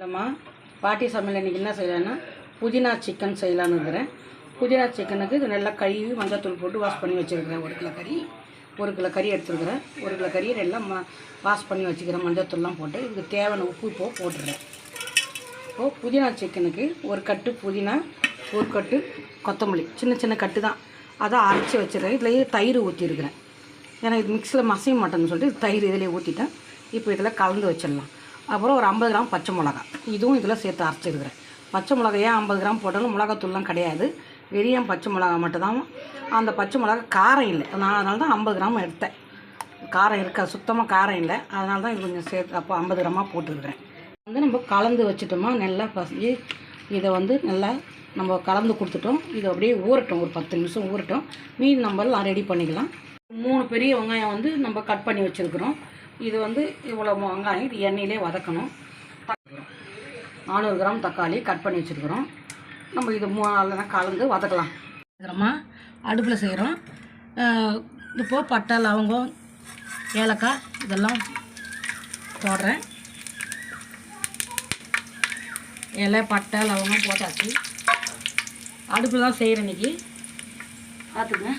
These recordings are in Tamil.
இல்லைம்மா பாட்டி சமையல் இன்றைக்கி என்ன செய்யலான்னா புதினா சிக்கன் செய்யலான்னு இருக்கிறேன் புதினா சிக்கனுக்கு இது நல்லா கழுவி மஞ்சத்தூள் போட்டு வாஷ் பண்ணி வச்சுருக்கிறேன். ஒரு கிலோ கறி ஒரு கிலோ கறி எடுத்துருக்கிறேன். ஒரு கிலோ கறியை நல்லா ம வாஷ் பண்ணி வச்சுக்கிறேன். மஞ்சத்தூள்லாம் போட்டு இதுக்கு தேவையான உப்பு இப்போ போட்டுடுறேன். இப்போது புதினா சிக்கனுக்கு ஒரு கட்டு புதினா ஒரு கட்டு கொத்தமல்லி. சின்ன சின்ன கட்டு தான். அதை அரைச்சி வச்சுருக்கேன் இதுலேயே தயிர் ஊற்றிருக்கிறேன் ஏன்னா இது மிக்ஸில் மசைய மாட்டேன்னு சொல்லிட்டு தயிர் இதிலே ஊற்றிட்டேன் இப்போ இதில் கலந்து வச்சிடலாம். அப்புறம் ஒரு ஐம்பது கிராம் பச்சை மிளகா. இதுவும் இதில் சேர்த்து அரைச்சிருக்கிறேன் பச்சை மிளகா ஐம்பது கிராம் போட்டாலும் மிளகாத்தூள்லாம் கிடையாது. வெறியம் பச்சை மிளகா மட்டும்தான். அந்த பச்சை மிளகா காரம் இல்லை. நான் அதனால தான் ஐம்பது கிராம் எடுத்தேன். காரம் இருக்கா சுத்தமாக காரம் இல்லை. அதனால தான் இது கொஞ்சம் சேர்த்து அப்போ ஐம்பது கிராமாக போட்டுருக்குறேன் வந்து நம்ம கலந்து வச்சுட்டோமா நல்லா பசி இதை வந்து நல்லா நம்ம கலந்து கொடுத்துட்டோம். இது அப்படியே ஊறட்டும். ஒரு பத்து நிமிஷம் ஊறட்டும். மீன் நம்மளாம் ரெடி பண்ணிக்கலாம். மூணு பெரிய வெங்காயம் வந்து நம்ம கட் பண்ணி வச்சுருக்குறோம். இது வந்து இவ்வளோ வெங்காயம் இது எண்ணெயிலே வதக்கணும். நானூறு கிராம் தக்காளி கட் பண்ணி வச்சுருக்குறோம். நம்ம இது மூ அதெல்லாம் கலந்து வதக்கலாம். செய்கிறோமா அடுப்பில் செய்கிறோம் இப்போ பட்டை லவங்கம் ஏலக்காய் இதெல்லாம் போடுறேன். இலை பட்டை லவங்கம் போட்டாச்சு. அடுப்பில் தான் செய்கிறேன் இன்னைக்கு. பார்த்துங்க.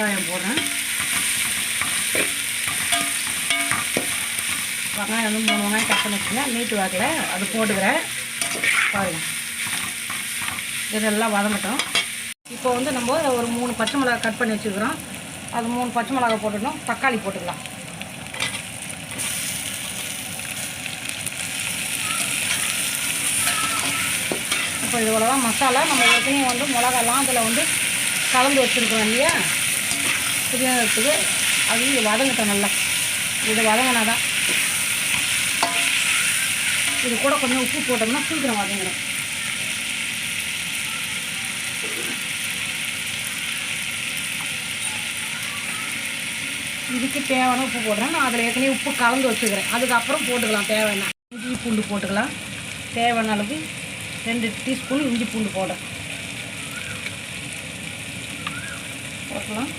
வெங்காயம் போடுறேன். வெங்காயம் வந்து மூணு வெங்காயம் கட் பண்ணி வச்சுருந்தேன் நீட்டு வாக்கில் அது போட்டுக்கிறேன். பாருங்க. இதெல்லாம் வதங்கட்டும். இப்போ வந்து நம்ம ஒரு மூணு பச்சை மிளகா கட் பண்ணி வச்சுக்கிறோம் அது மூணு பச்சை மிளகா போட்டுக்கணும். தக்காளி போட்டுக்கலாம். இப்போ இவ்வளோ தான் மசாலா நம்ம ஏற்கனவே வந்து மிளகாலாம் அதில் வந்து கலந்து வச்சுருக்கோம் இல்லையா? புதினத்துக்கு அது இது வதங்கட்டும் நல்லா. இது வதங்கினா தான் இது கூட கொஞ்சம் உப்பு போட்டோம்னா சீக்கிரம் வதங்கிடும். இதுக்கு தேவையான உப்பு போடுறேன். நான் அதில் ஏற்கனவே உப்பு கலந்து வச்சுக்கிறேன். அதுக்கப்புறம் போட்டுக்கலாம். தேவைன்னா இஞ்சி பூண்டு போட்டுக்கலாம். தேவையான அளவு ரெண்டு டீஸ்பூன் இஞ்சி பூண்டு போடுறேன். போட்டுக்கலாம்.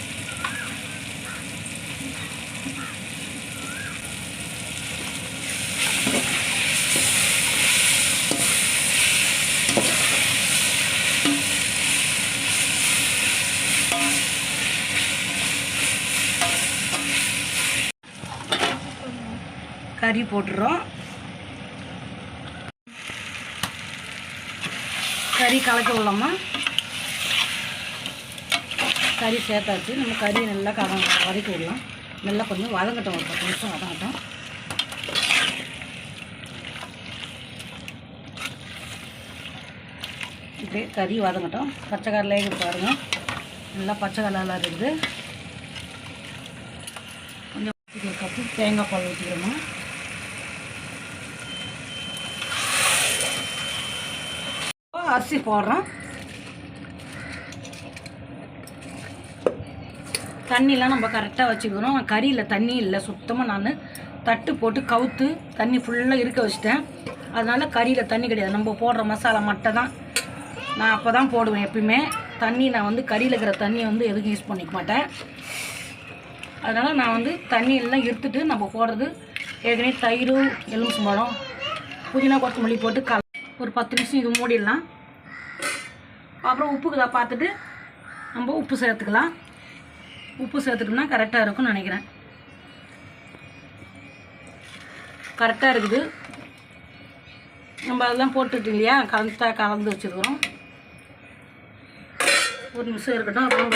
கறி போட்டுறோம். கறி கலக்க விடலாமா? கறி சேர்த்தாச்சு. நம்ம கறி நல்லா கத வதக்கி விடலாம். நல்லா கொஞ்சம் வதங்கட்டும் ஒரு பத்து நிமிஷம் வதங்கட்டும். இப்படியே கறி வதங்கட்டும். பச்சை கடலையே பாருங்கள் நல்லா பச்சை கடலாம் இருக்குது. கொஞ்சம் ஒரு கப்பு தேங்காய் பால் ஊற்றிக்கிறோமா அரிசி போடுறோம். தண்ணிலாம் நம்ம கரெக்டாக வச்சுக்கிறோம் கறியில் தண்ணி இல்லை சுத்தமாக நான் தட்டு போட்டு கவுத்து தண்ணி ஃபுல்லாக இருக்க வச்சுட்டேன். அதனால் கறியில் தண்ணி கிடையாது. நம்ம போடுற மசாலா மட்டை தான் நான் அப்போ தான் போடுவேன் எப்பயுமே. தண்ணி நான் வந்து கறியில் இருக்கிற தண்ணியை வந்து எதுக்கும் யூஸ் பண்ணிக்க மாட்டேன். அதனால் நான் வந்து தண்ணியெல்லாம் எடுத்துட்டு நம்ம போடுறது ஏற்கனவே தயிர் எலுமிச்சம்பழம் புதினா கொத்தமல்லி போட்டு கல ஒரு பத்து நிமிஷம் இது மூடிடலாம். அப்புறம் உப்புக்கு தான் பார்த்துட்டு நம்ம உப்பு சேர்த்துக்கலாம். உப்பு சேர்த்துட்டோம்னா கரெக்டாக இருக்கும்னு நினைக்கிறேன். கரெக்டாக இருக்குது. நம்ம அதெல்லாம் போட்டுட்டு இல்லையா? கலந்து கலந்து வச்சுருக்குறோம் ஒரு நிமிஷம் இருக்கட்டும். அப்புறம்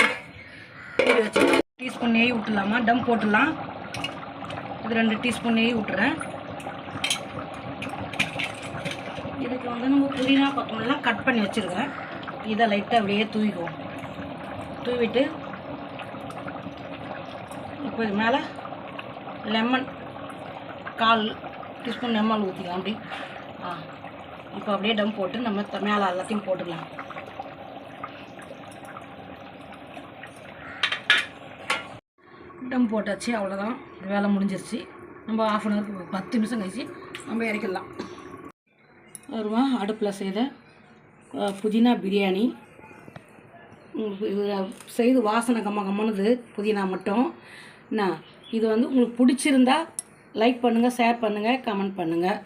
மூடி வச்சு டீஸ்பூன் நெய் விட்டுலாமா டம் போட்டுடலாம். இது ரெண்டு டீஸ்பூன் நெய் விட்டுறேன் இதுக்கு வந்து நம்ம புதினா கொத்தமல்லாம் கட் பண்ணி வச்சுருக்கேன். இதை லைட்டாக அப்படியே தூவிக்குவோம் தூவிட்டு இப்போ இது மேலே லெமன் கால் டீஸ்பூன் லெமன் ஊற்றிக்கலாம் அப்படி. ஆ இப்போ அப்படியே டம் போட்டு நம்ம மேலே எல்லாத்தையும் போட்டுக்கலாம் டம் போட்டாச்சு அவ்வளோதான் வேலை முடிஞ்சிருச்சு. நம்ம ஆஃப் அன் ஹவருக்கு பத்து நிமிஷம் கழிச்சு நம்ம இறக்கிடலாம். வருவான் அடுப்பில் செய்த புதினா பிரியாணி. உங்களுக்கு இது செய்து வாசனை கம்ம கம்மனுது புதினா மட்டும். என்ன? இது வந்து உங்களுக்கு பிடிச்சிருந்தா லைக் பண்ணுங்கள் ஷேர் பண்ணுங்கள் கமெண்ட் பண்ணுங்கள்